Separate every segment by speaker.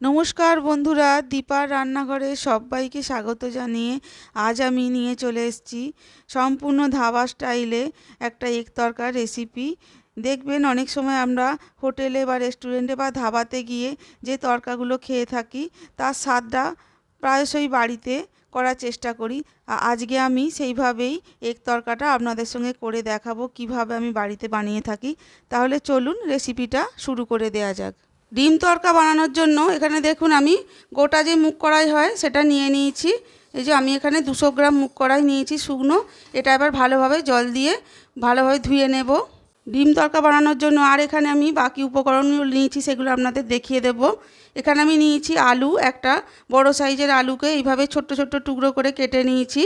Speaker 1: নমস্কার বন্ধুরা, দীপার রান্নাঘরে সবাইকে স্বাগত জানিয়ে আজ আমি নিয়ে চলে এসেছি সম্পূর্ণ ধাবা স্টাইলে একটা এক তরকার রেসিপি। দেখবেন অনেক সময় আমরা হোটেলে বা রেস্টুরেন্টে বা ধাবাতে গিয়ে যে তরকাগুলো খেয়ে থাকি, তার স্বাদটা প্রায়শই বাড়িতে করার চেষ্টা করি। আজকে আমি সেইভাবেই এক তরকাটা আপনাদের সঙ্গে করে দেখাবো, কীভাবে আমি বাড়িতে বানিয়ে থাকি। তাহলে চলুন রেসিপিটা শুরু করে দেওয়া যাক। ডিম তরকা বানানোর জন্য এখানে দেখুন আমি গোটা যে মুখ কড়াই হয় সেটা নিয়ে নিয়েছি। এই যে আমি এখানে দুশো গ্রাম মুখ কড়াই নিয়েছি শুকনো। এটা এবার ভালোভাবে জল দিয়ে ভালোভাবে ধুয়ে নেব। ডিম তরকা বানানোর জন্য আর এখানে আমি বাকি উপকরণগুলো নিয়েছি সেগুলো আপনাদের দেখিয়ে দেব। এখানে আমি নিয়েছি আলু, একটা বড় সাইজের আলুকে এইভাবে ছোট্ট ছোট্ট টুকরো করে কেটে নিয়েছি।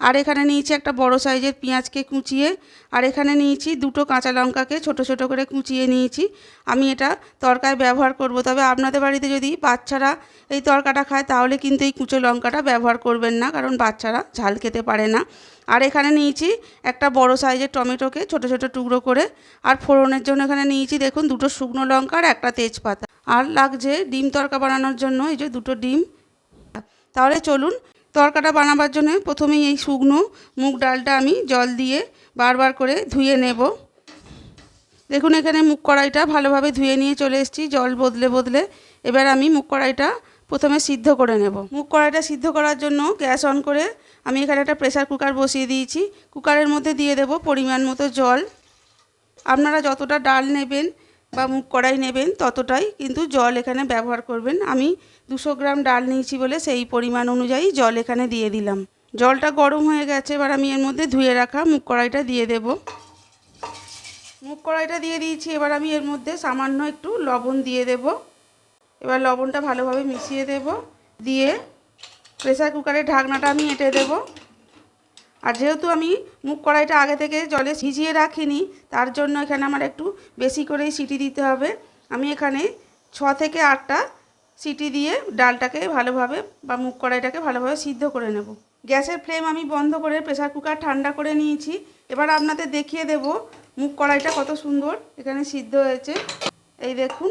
Speaker 1: আর এখানে নিয়েছি একটা বড় সাইজের পেঁয়াজকে কুচিয়ে, আর এখানে নিয়েছি দুটো কাঁচা লঙ্কাকে ছোট ছোট করে কুচিয়ে নিয়েছি। আমি এটা তরকায় ব্যবহার করব। তবে আপনাদের বাড়িতে যদি বাচ্চারা এই তরকাটা খায়, তাহলে কিন্তু এই কুচো লঙ্কাটা ব্যবহার করবেন না, কারণ বাচ্চারা ঝাল খেতে পারে না। আর এখানে নিয়েছি একটা বড় সাইজের টমেটোকে ছোট ছোট টুকরো করে, আর ফোড়নের জন্য এখানে নিয়েছি দেখুন দুটো শুকনো লঙ্কা আর একটা তেজপাতা। আর লাগছে ডিম তরকা বানানোর জন্য, এই যে দুটো ডিম। তাহলে চলুন তরকাটা বানাবার জন্য প্রথমেই এই শুকনো মুগ ডালটা আমি জল দিয়ে বারবার করে ধুয়ে নেব। দেখুন, এখানে মুগ কড়াইটা ভালোভাবে ধুয়ে নিয়ে চলে এসেছি, জল বদলে বদলে। এবার আমি মুগ কড়াইটা প্রথমে সিদ্ধ করে নেব। মুগ কড়াইটা সিদ্ধ করার জন্য গ্যাস অন করে আমি এখানে একটা প্রেসার কুকার বসিয়ে দিয়েছি। কুকারের মধ্যে দিয়ে দেব পরিমাণ মতো জল। আপনারা যতটা ডাল নেবেন বা মুখ কড়াই নেবেন ততটাই, কিন্তু জল এখানে ব্যবহার করবেন। আমি দুশো গ্রাম ডাল নিয়েছি বলে সেই পরিমাণ অনুযায়ী জল এখানে দিয়ে দিলাম। জলটা গরম হয়ে গেছে, এবার আমি এর মধ্যে ধুয়ে রাখা মুখ কড়াইটা দিয়ে দেব। মুগ কড়াইটা দিয়ে দিয়েছি, এবার আমি এর মধ্যে সামান্য একটু লবণ দিয়ে দেব। এবার লবণটা ভালোভাবে মিশিয়ে দেব। দিয়ে প্রেসার কুকারের ঢাকনাটা আমি এঁটে দেবো। আর যেহেতু আমি মুগ কড়াইটা আগে থেকে জলে ভিজিয়ে রাখিনি, তার জন্য এখানে আমার একটু বেশি করেই সিটি দিতে হবে। আমি এখানে ছ থেকে আটটা সিটি দিয়ে ডালটাকে ভালোভাবে বা মুগ কড়াইটাকে ভালোভাবে সিদ্ধ করে নেব। গ্যাসের ফ্লেম আমি বন্ধ করে প্রেসার কুকার ঠান্ডা করে নিয়েছি। এবার আপনাদের দেখিয়ে দেব মুগ কড়াইটা কত সুন্দর এখানে সিদ্ধ হয়েছে। এই দেখুন,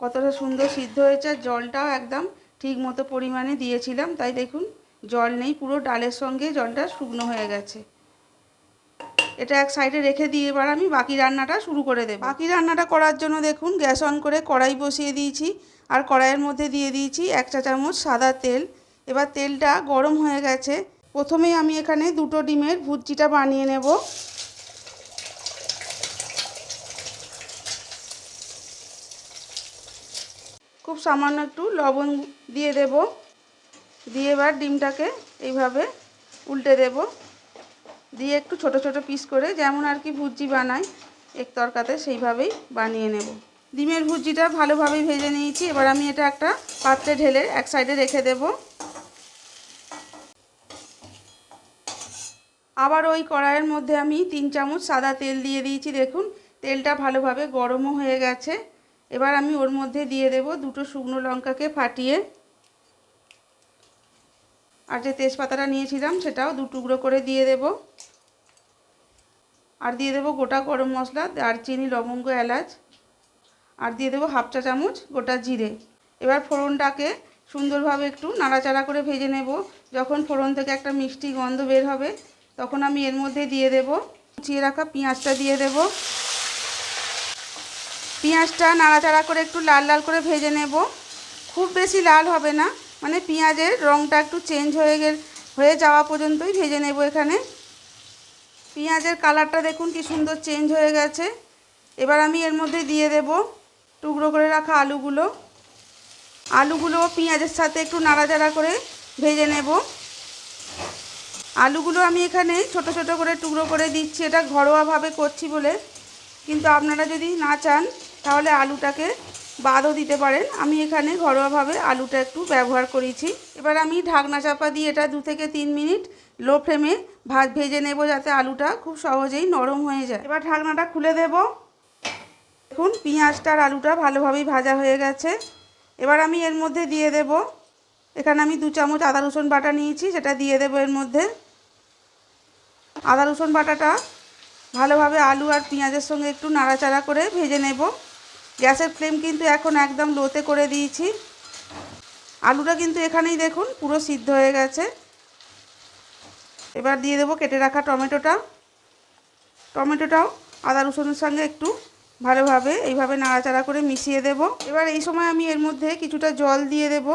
Speaker 1: কতটা সুন্দর সিদ্ধ হয়েছে। জলটাও একদম ঠিক মতো পরিমাণে দিয়েছিলাম, তাই দেখুন জল নেই, পুরো ডালের সঙ্গে জলটা শুকনো হয়ে গেছে। এটা এক সাইডে রেখে দিয়ে এবার আমি বাকি রান্নাটা শুরু করে দেব। বাকি রান্নাটা করার জন্য দেখুন, গ্যাস অন করে কড়াই বসিয়ে দিয়েছি আর কড়াইয়ের মধ্যে দিয়ে দিয়েছি এক চা চামচ সাদা তেল। এবার তেলটা গরম হয়ে গেছে। প্রথমেই আমি এখানে দুটো ডিমের ভুজিটা বানিয়ে নেব। খুব সামান্য একটু লবণ দিয়ে দেব। দিয়ে এবার ডিমটাকে এইভাবে উল্টে দেব। দিয়ে একটু ছোট ছোট পিস করে যেমন আর কি ভুজি বানাই, এক তরকাতে সেইভাবেই বানিয়ে নেব। ডিমের ভুজিটা ভালোভাবেই ভেজে নিয়েছি। এবার আমি এটা একটা পাত্রে ঢেলে এক সাইডে রেখে দেব। আবার ওই কড়াইয়ের মধ্যে আমি তিন চামচ সাদা তেল দিয়ে দিয়েছি। দেখুন, তেলটা ভালোভাবে গরমও হয়ে গেছে। এবার আমি ওর মধ্যে দিয়ে দেব দুটো শুকনো লঙ্কাকে ফাটিয়ে আর যে তেজপাতাটা নিয়েছিলাম সেটাও দু টুকরো করে দিয়ে দেব। আর দিয়ে দেব গোটা গরম মশলা, দারচিনি, লবঙ্গ, এলাচ। আর দিয়ে দেবো হাফ চা চামচ গোটা জিরে। এবার ফোড়নটাকে সুন্দরভাবে একটু নাড়াচাড়া করে ভেজে নেব। যখন ফোড়ন থেকে একটা মিষ্টি গন্ধ বের হবে, তখন আমি এর মধ্যে দিয়ে দেব, কুচিয়ে রাখা পেঁয়াজটা দিয়ে দেব। পেঁয়াজটা নাড়াচাড়া করে একটু লাল লাল করে ভেজে নেব। খুব বেশি লাল হবে না। মানে পেঁয়াজের রঙটা একটু চেঞ্জ হয়ে গেল, হয়ে যাওয়া পর্যন্তই ভেজে নেব এখানে। পেঁয়াজের কালারটা দেখুন কি সুন্দর চেঞ্জ হয়ে গেছে। এবার আমি এর মধ্যে দিয়ে দেব টুকরো করে রাখা আলুগুলো। আলুগুলো পেঁয়াজের সাথে একটু নাড়াচাড়া করে ভেজে নেব। আলুগুলো আমি এখানে ছোট ছোট করে টুকরো করে দিচ্ছি, এটা ঘরোয়াভাবে করছি বলে। কিন্তু আপনারা যদি না চান, তাহলে আলুটাকে বাদও দিতে পারেন। আমি এখানে ঘরোয়াভাবে আলুটা একটু ব্যবহার করেছি। এবার আমি ঢাকনা চাপা দিয়ে এটা দু থেকে তিন মিনিট লো ফ্লেমে ভাজ ভেজে নেব যাতে আলুটা খুব সহজেই নরম হয়ে যায়। এবার ঢাকনাটা খুলে দেব। দেখুন, পেঁয়াজটা আর আলুটা ভালোভাবেই ভাজা হয়ে গেছে। এবার আমি এর মধ্যে দিয়ে দেব। এখানে আমি দু চামচ আদা, রসুন বাটা নিয়েছি সেটা দিয়ে দেবো এর মধ্যে। আদা, রসুন বাটাটা ভালোভাবে আলু আর পেঁয়াজের সঙ্গে একটু নাড়াচাড়া করে ভেজে নেব। গ্যাসের ফ্লেম কিন্তু এখন একদম লোতে করে দিয়েছি। আলুটা কিন্তু এখানেই দেখুন, পুরো সিদ্ধ হয়ে গেছে। এবার দিয়ে দেবো কেটে রাখা টমেটোটা। টমেটোটাও আদা রসুনের সঙ্গে একটু ভালোভাবে এইভাবে নাড়াচাড়া করে মিশিয়ে দেব। এবার এই সময় আমি এর মধ্যে কিছুটা জল দিয়ে দেব,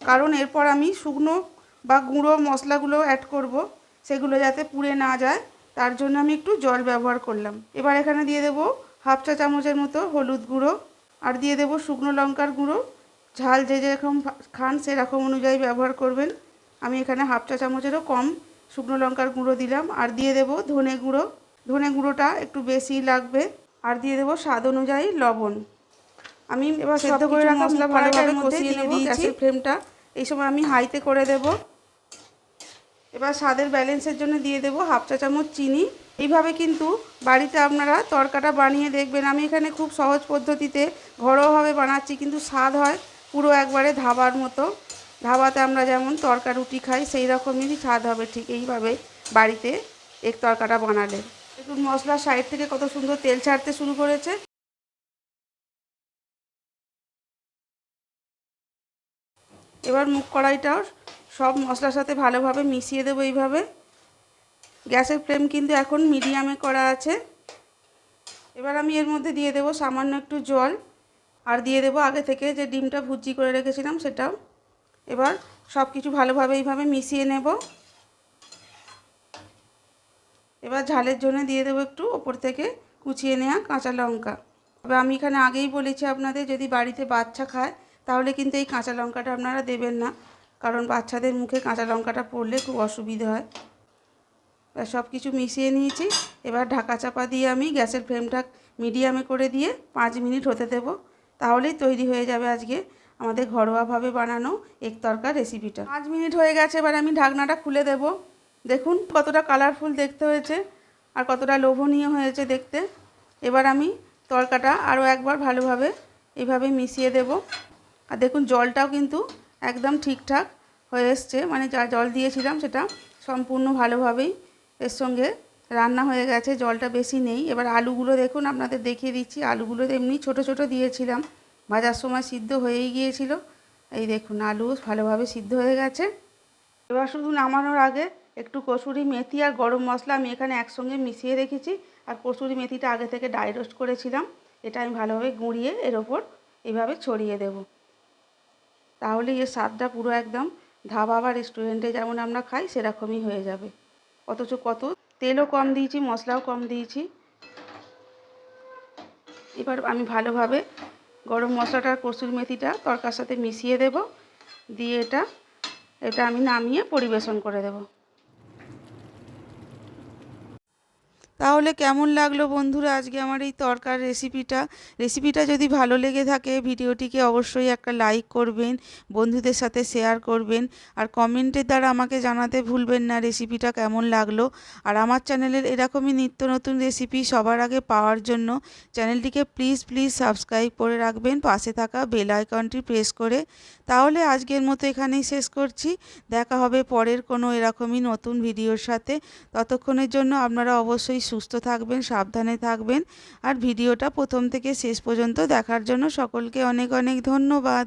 Speaker 1: কারণ এরপর আমি শুকনো বা গুঁড়ো মশলাগুলো অ্যাড করব, সেগুলো যাতে পুড়ে না যায়। তার জন্য আমি একটু জল ব্যবহার করলাম। এবার এখানে দিয়ে দেব হাফ চা চামচের মতো হলুদ গুঁড়ো আর দিয়ে দেব শুকনো লঙ্কার গুঁড়ো। ঝাল যে যেরকম খান সেরকম অনুযায়ী ব্যবহার করবেন। আমি এখানে হাফ চা চামচেরও কম শুকনো লঙ্কার গুঁড়ো দিলাম। আর দিয়ে দেব ধনে গুঁড়ো। ধনে গুঁড়োটা একটু বেশি লাগবে। আর দিয়ে দেবো স্বাদ অনুযায়ী লবণ। আমি এবার সেদ্ধ করে রাখা মশলা ভালোভাবে কষিয়ে নেব গ্যাসের ফ্লেমটা। এই সময় আমি হাইতে করে দেব। এবার স্বাদের ব্যালেন্সের জন্য দিয়ে দেব হাফ চা চামচ চিনি। এইভাবে কিন্তু বাড়িতে আপনারা তরকাটা বানিয়ে দেখবেন। আমি এখানে খুব সহজ পদ্ধতিতে ঘরোয়াভাবে বানাচ্ছি, কিন্তু স্বাদ হয় পুরো একবারে ধাবার মতো। ধাবাতে আমরা যেমন তরকা রুটি খাই, সেই রকমই স্বাদ হবে ঠিক এইভাবে বাড়িতে এক তরকাটা বানালে। একটু মশলার সাইড থেকে কত সুন্দর তেল ছাড়তে শুরু করেছে। এবার মুখ কড়াইটাও সব মশলার সাথে ভালোভাবে মিশিয়ে দেবো এইভাবে। গ্যাসের ফ্লেম কিন্তু এখন মিডিয়ামে করা আছে। এবার আমি এর মধ্যে দিয়ে দেবো সামান্য একটু জল। আর দিয়ে দেবো আগে থেকে যে ডিমটা ভুজি করে রেখেছিলাম সেটাও। এবার সব কিছু ভালোভাবে এইভাবে মিশিয়ে নেব। এবার ঝালের জন্য দিয়ে দেবো একটু ওপর থেকে কুচিয়ে নেওয়া কাঁচা লঙ্কা। এবার আমি এখানে আগেই বলেছি আপনাদের, যদি বাড়িতে বাচ্চা খায় তাহলে কিন্তু এই কাঁচা লঙ্কাটা আপনারা দেবেন না। কারণ বাচ্চাদের মুখে কাঁচা লঙ্কাটা পড়লে খুব অসুবিধা হয়। সব কিছু মিশিয়ে নিয়েছি। এবার ঢাকা চাপা দিয়ে আমি গ্যাসের ফ্লেমটা মিডিয়ামে করে দিয়ে পাঁচ মিনিট হতে দেবো। তাহলেই তৈরি হয়ে যাবে আজকে আমাদের ঘরোয়াভাবে বানানো এক তরকার রেসিপিটা। পাঁচ মিনিট হয়ে গেছে, এবার আমি ঢাকনাটা খুলে দেব। দেখুন কতটা কালারফুল দেখতে হয়েছে আর কতটা লোভনীয় হয়েছে দেখতে। এবার আমি তরকাটা আরও একবার ভালোভাবে এইভাবে মিশিয়ে দেব। আর দেখুন জলটাও কিন্তু একদম ঠিকঠাক হয়ে এসছে। মানে যা জল দিয়েছিলাম সেটা সম্পূর্ণ ভালোভাবেই এর সঙ্গে রান্না হয়ে গেছে। জলটা বেশি নেই। এবার আলুগুলো দেখুন, আপনাদের দেখিয়ে দিচ্ছি। আলুগুলো এমনি ছোট ছোট দিয়েছিলাম। ভাজার সময় সিদ্ধ হয়েই গিয়েছিল। এই দেখুন, আলু ভালোভাবে সিদ্ধ হয়ে গেছে। এবার শুধু নামানোর আগে একটু কসুরি মেথি আর গরম মশলা আমি এখানে একসঙ্গে মিশিয়ে রেখেছি। আর কসুরি মেথিটা আগে থেকে ডাই রোস্ট করেছিলাম। এটা আমি ভালোভাবে গুঁড়িয়ে এর ওপর এইভাবে ছড়িয়ে দেব। তাহলে এর স্বাদটা পুরো একদম ধাবা বা রেস্টুরেন্টে যেমন আমরা খাই, সেরকমই হয়ে যাবে। অথচ কত? তেলও কম দিয়েছি, মশলাও কম দিয়েছি। এবার আমি ভালোভাবে গরম মশলাটার কসুর মেথিটা তরকার সাথে মিশিয়ে দেব। দিয়ে এটা এটা আমি নামিয়ে পরিবেশন করে দেব। তাহলে কেমন লাগল বন্ধুরা আজকে আমার এই তরকার রেসিপিটা রেসিপিটা যদি ভালো লেগে থাকে, ভিডিওটিকে অবশ্যই একটা লাইক করবেন, বন্ধুদের সাথে শেয়ার করবেন, আর কমেন্টের দ্বারা আমাকে জানাতে ভুলবেন না রেসিপিটা কেমন লাগল। আর আমার চ্যানেলের এরকমই নিত্য নতুন রেসিপি সবার আগে পাওয়ার জন্য, চ্যানেলটিকে প্লিজ প্লিজ সাবস্ক্রাইব করে রাখবেন, পাশে থাকা বেল আইকনটি প্রেস করে। তাহলে আজকের মতো এখানেই শেষ করছি। দেখা হবে পরের কোনো এরকমই নতুন ভিডিওর সাথে। ততক্ষণের জন্য আপনারা অবশ্যই সুস্থ থাকবেন, সাবধানে থাকবেন। আর ভিডিওটা প্রথম থেকে শেষ পর্যন্ত দেখার জন্য সকলকে অনেক অনেক ধন্যবাদ।